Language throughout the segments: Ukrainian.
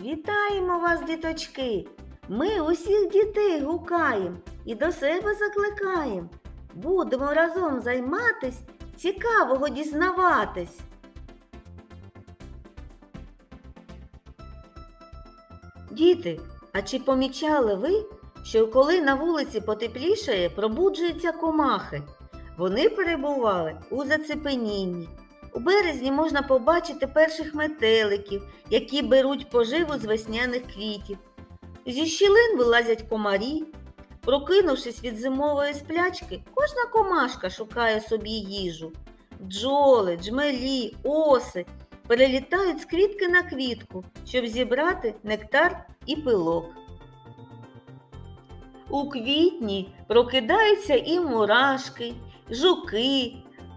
Вітаємо вас, діточки! Ми усіх дітей гукаємо і до себе закликаємо. Будемо разом займатись, цікавого дізнаватись. Діти, а чи помічали ви, що коли на вулиці потеплішає, пробуджуються комахи? Вони перебували у зацепенінні. У березні можна побачити перших метеликів, які беруть поживу з весняних квітів. Зі щілин вилазять комарі. Прокинувшись від зимової сплячки, кожна комашка шукає собі їжу. Бджоли, джмелі, оси перелітають з квітки на квітку, щоб зібрати нектар і пилок. У квітні прокидаються і мурашки, жуки,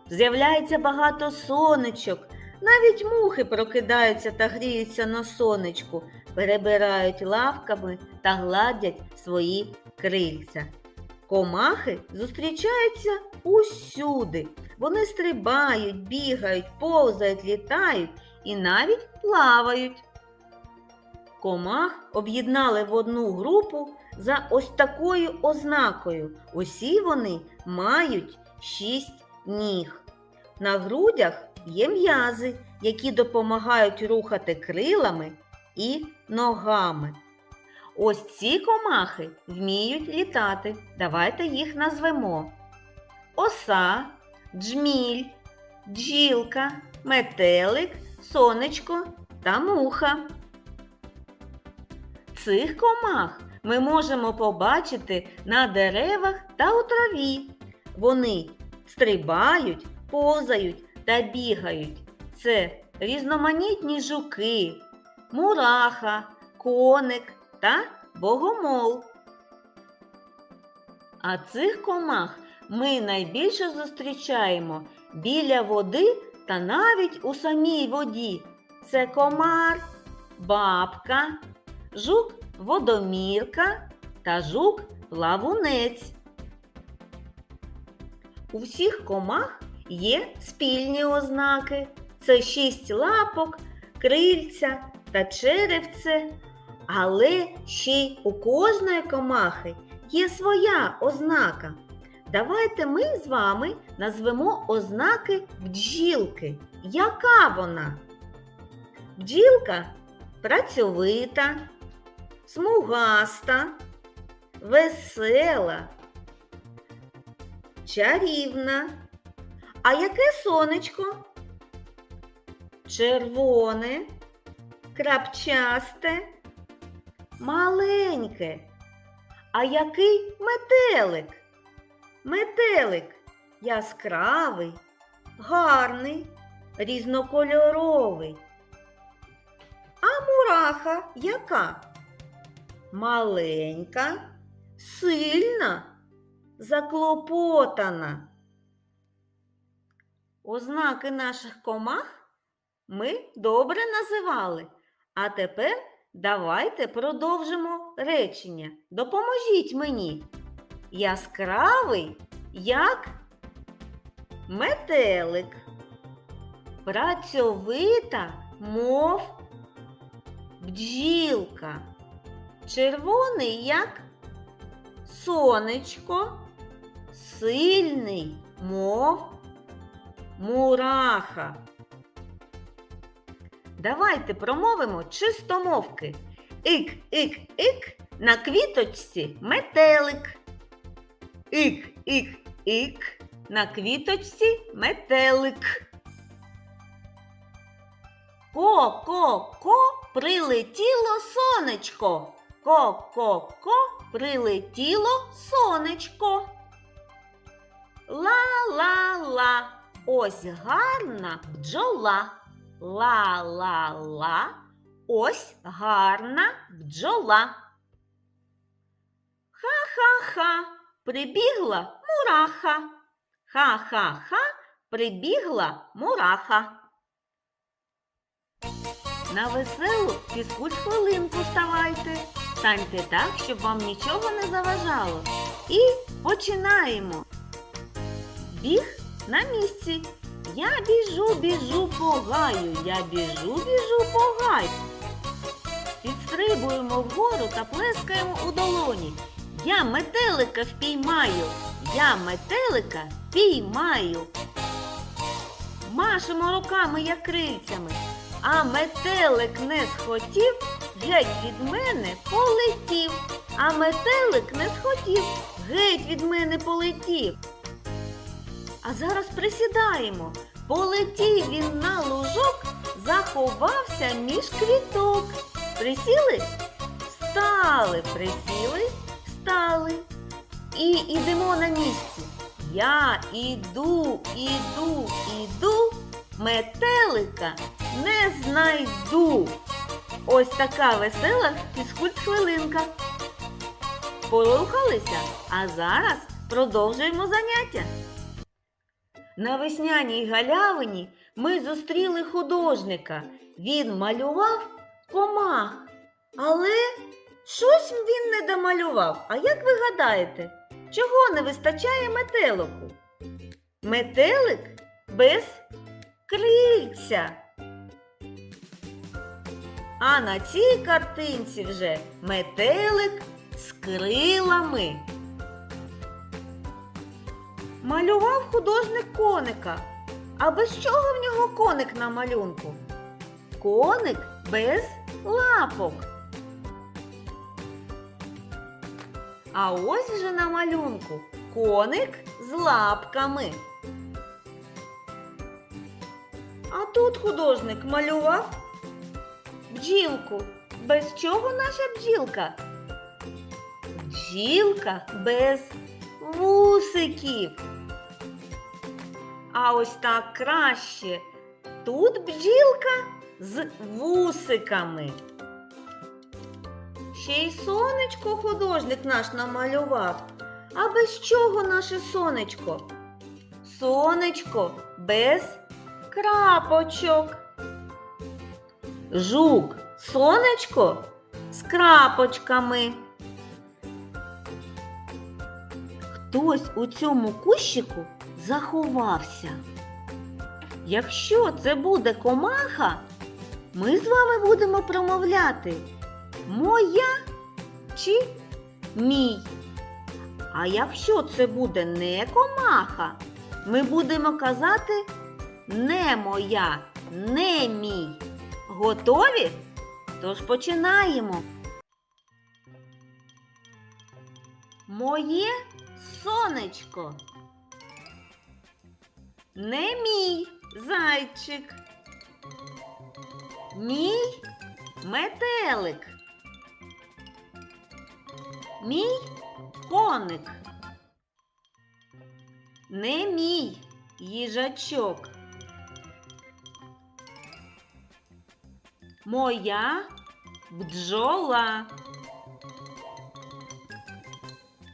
з'являється багато сонечок, навіть мухи прокидаються та гріються на сонечку, перебирають лавками та гладять свої крильця. Комахи зустрічаються усюди. Вони стрибають, бігають, повзають, літають і навіть плавають. Комах об'єднали в одну групу за ось такою ознакою. Усі вони мають шість ніг. На грудях є м'язи, які допомагають рухати крилами і ногами. Ось ці комахи вміють літати. Давайте їх назвемо. Оса, джміль, джілка, метелик, сонечко та муха. Цих комах ми можемо побачити на деревах та у траві. Вони стрибають, повзають та бігають. Це різноманітні жуки, мураха, коник та богомол. А цих комах ми найбільше зустрічаємо біля води та навіть у самій воді. Це комар, бабка, жук водомірка та жук плавунець. У всіх комах є спільні ознаки. Це шість лапок, крильця та черевце. Але ще й у кожної комахи є своя ознака. Давайте ми з вами назвемо ознаки бджілки. Яка вона? Бджілка працьовита, смугаста, весела, чарівна. А яке сонечко? Червоне, крапчасте, маленьке. А який метелик? Метелик яскравий, гарний, різнокольоровий. А мураха яка? Маленька, сильна, заклопотана. Ознаки наших комах ми добре називали. А тепер давайте продовжимо речення. Допоможіть мені. Яскравий, як метелик. Працьовита, мов бджілка. Червоний, як сонечко, сильний, мов мураха. Давайте промовимо чистомовки. Ік, ік, ік, на квіточці метелик. Ік, ік, ік, на квіточці метелик. Ко, ко, ко, прилетіло сонечко. Ко, ко, ко, прилетіло сонечко. Ла-ла-ла, ось гарна бджола. Ла-ла-ла, ось гарна бджола. Ха-ха-ха, прибігла мураха. Ха-ха-ха, прибігла мураха. На веселу фізкульт хвилинку ставайте. Станьте так, щоб вам нічого не заважало. І починаємо. Біг на місці. Я біжу, біжу по гаю, я біжу, біжу по гаю. Підстрибуємо вгору та плескаємо у долоні. Я метелика впіймаю, я метелика піймаю. Машемо руками, як крильцями, а метелик не схотів, геть від мене полетів. А метелик не схотів, геть від мене полетів. А зараз присідаємо. Полетів він на лужок, заховався між квіток. Присіли? Встали, присіли, встали. І ідемо на місці. Я іду, іду, іду, метелика не знайду. Ось така весела фізкульт-хвилинка. Порухалися, а зараз продовжуємо заняття. На весняній галявині ми зустріли художника. Він малював комах, але щось він не домалював. А як ви гадаєте, чого не вистачає метелику? Метелик без крильця. А на цій картинці вже метелик з крилами. Малював художник коника. А без чого в нього коник на малюнку? Коник без лапок. А ось вже на малюнку коник з лапками. А тут художник малював бджілку. Без чого наша бджілка? Бджілка без вусиків. А ось так краще. Тут бджілка з вусиками. Ще й сонечко художник наш намалював. А без чого наше сонечко? Сонечко без крапочок. Жук, сонечко з крапочками. Хтось у цьому кущику заховався. Якщо це буде комаха, ми з вами будемо промовляти моя чи мій. А якщо це буде не комаха, ми будемо казати не моя, не мій. Готові? Тож починаємо. Моє сонечко. Не мій зайчик. Мій метелик. Мій коник. Не мій їжачок. Моя бджола.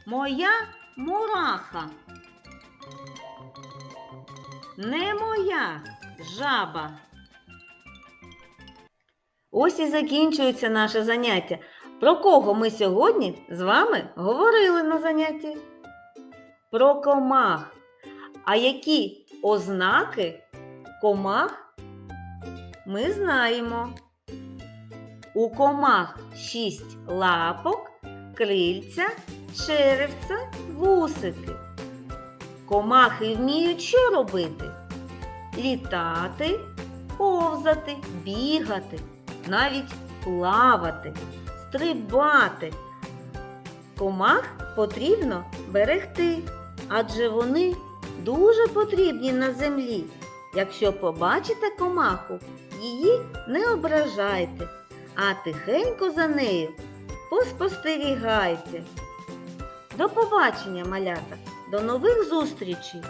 Моя мураха. Не моя жаба. Ось і закінчується наше заняття. Про кого ми сьогодні з вами говорили на занятті? Про комах. А які ознаки комах ми знаємо. У комах шість лапок, крильця, черевця, вусики. Комахи вміють що робити? Літати, повзати, бігати, навіть плавати, стрибати. Комах потрібно берегти, адже вони дуже потрібні на землі. Якщо побачите комаху, її не ображайте, а тихенько за нею поспостерігайте. До побачення, малята! До нових зустрічей!